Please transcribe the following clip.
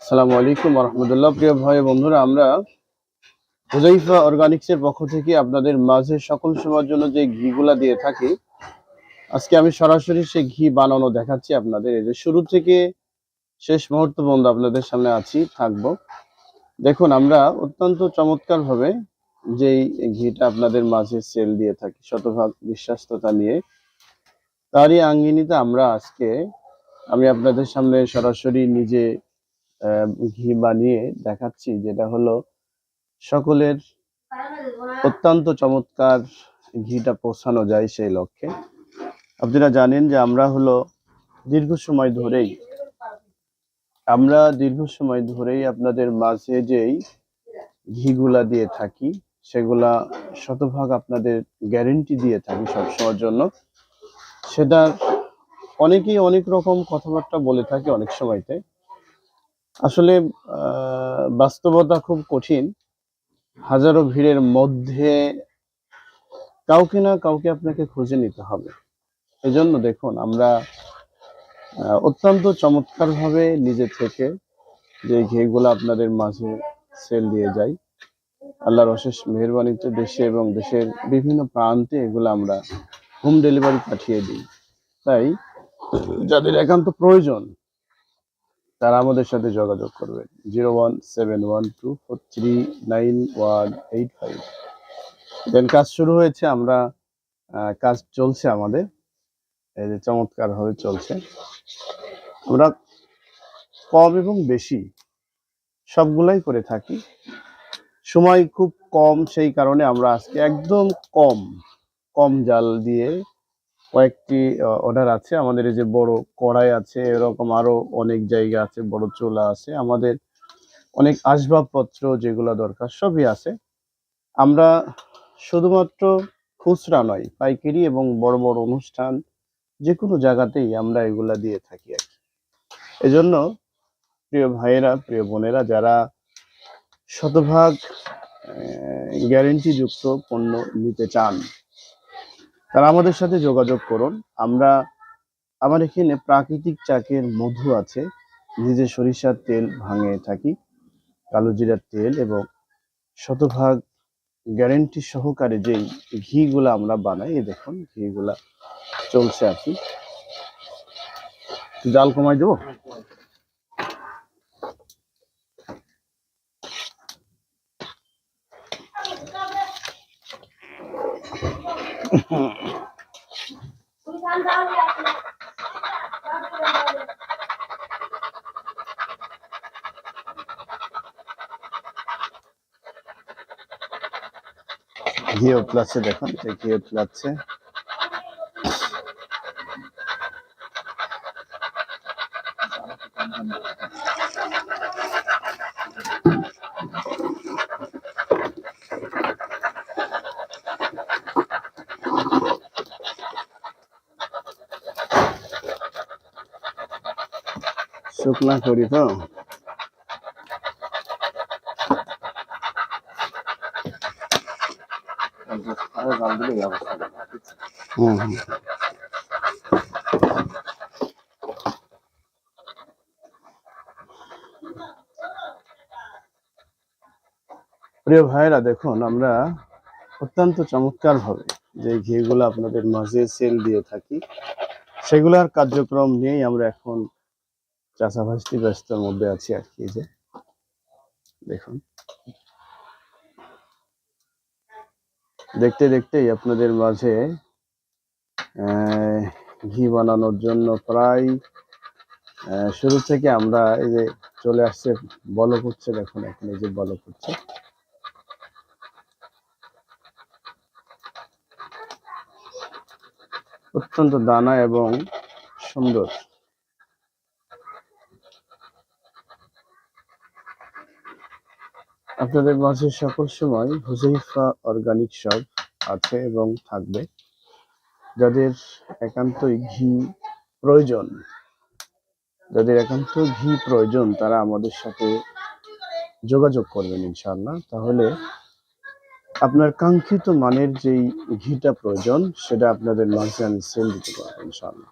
আসসালামু আলাইকুম রহমতুল্লাহ প্রিয় ভাই বন্ধুরা, আমরা হুজাইফা অর্গানিক্সের পক্ষ থেকে আপনাদের মাঝে সকল সময়ের জন্য যে ঘিগুলা দিয়ে থাকি, আজকে আমি সরাসরি সেই ঘি বানানো দেখাচ্ছি আপনাদের। এই যে শুরু থেকে শেষ মুহূর্ত পর্যন্ত আপনাদের সামনে আছি, থাকব। দেখুন, আমরা অত্যন্ত চমৎকার ভাবে যেই ঘিটা আপনাদের মাঝে সেল দিয়ে থাকি, শতভাগ বিশ্বাস্ততা নিয়ে। তারই আঙ্গিনীতে আমরা আজকে আমি আপনাদের সামনে সরাসরি নিজে ঘি বানিয়ে দেখাচ্ছি, যেটা হলো সকলের অত্যন্ত চমৎকার ঘিটা পৌঁছানো যায় সেই লক্ষ্যে। আপনারা জানেন যে আমরা হলো দীর্ঘ সময় ধরেই, আমরা দীর্ঘ সময় ধরেই আপনাদের মাঝে যেই ঘিগুলা দিয়ে থাকি, সেগুলা শতভাগ আপনাদের গ্যারেন্টি দিয়ে থাকি সবসময়ের জন্য। সেটার অনেকেই অনেক রকম কথাবার্তা বলে থাকে অনেক সময়তে। আসলে বাস্তবতা খুব কঠিন। হাজারো ভিড়ের মধ্যে কাউকে না কাউকে আপনাকে খুঁজে নিতে হবে। এজন্য দেখুন, আমরা অত্যন্ত চমৎকারভাবে নিজে থেকে যে ঘিগুলো আপনাদের মাঝে সেল দিয়ে যাই, আল্লাহর অশেষ মেহরবানিতে দেশে এবং দেশের বিভিন্ন প্রান্তে এগুলো আমরা হোম ডেলিভারি পাঠিয়ে দিই। তাই যাদের একান্ত প্রয়োজন, তারা আমাদের সাথে যোগাযোগ করবেন। Zero one seven one two four three nine one eight five. Then কাজ শুরু হয়েছে, আমরা কাজ চলছে আমাদের। এই যে চমৎকারভাবে চলছে। আমরা কম এবং বেশি সবগুলাই করে থাকি। সময় খুব কম, সেই কারণে আমরা আজকে একদম কম কম জাল দিয়ে কয়েকটি অর্ডার আছে। আমাদের এই যে বড় কড়াই আছে, এরকম আরও অনেক জায়গা আছে, বড় চোলা আছে। আমাদের অনেক আসবাবপত্র যেগুলো দরকার, সবই আছে। আমরা শুধুমাত্র খুচরা নয়, পাইকারি এবং বড় বড় অনুষ্ঠান যে কোনো জায়গাতেই আমরা এগুলা দিয়ে থাকি আর কি। এজন্য প্রিয় ভাইয়েরা, প্রিয় বোনেরা, যারা শতভাগ গ্যারেন্টি যুক্ত পণ্য নিতে চান তারা আমাদের সাথে যোগাযোগ করুন। আমরা, আমার এখানে প্রাকৃতিক চাকের মধু আছে। নিজে সরিষার তেল ভাঙে থাকি, কালো জিরার তেল এবং শতভাগ গ্যারেন্টি সহকারে যেই ঘিগুলা আমরা বানাই দেখুন ঘিগুলা চলছে আর কি। জাল কমাই দেবো? ঘি উতলাচ্ছে দেখুন যে ঘি উতলাচ্ছে শুকনা করি তো হুম হুম। প্রিয় ভাইরা দেখুন আমরা অত্যন্ত চমৎকার ভাবে যে ঘিগুলো আপনাদের মাঝে সেল দিয়ে থাকি সেগুলার কার্যক্রম নিয়েই আমরা এখন চাষাবাসটি ব্যস্তর মধ্যে আছি আর কি যে। দেখুন। দেখতে দেখতেই আপনাদের মাঝে ঘি বানানোর জন্য প্রায় শুরু থেকে আমরা এই যে চলে আসছে বলক হচ্ছে দেখুন এখন এই যে বলক হচ্ছে অত্যন্ত দানা এবং সুন্দর। আপনাদের মাঝে সকল সময় হুজাইফা অর্গানিক শপ আছে এবং থাকবে। যাদের একান্তই ঘি প্রয়োজন, যাদের একান্ত ঘি প্রয়োজন, তারা আমাদের সাথে যোগাযোগ করবেন ইনশাআল্লাহ। তাহলে আপনার কাঙ্ক্ষিত মানের যেই ঘিটা প্রয়োজন, সেটা আপনাদের মাঝে আমি সেল দিতে পারব ইনশাআল্লাহ।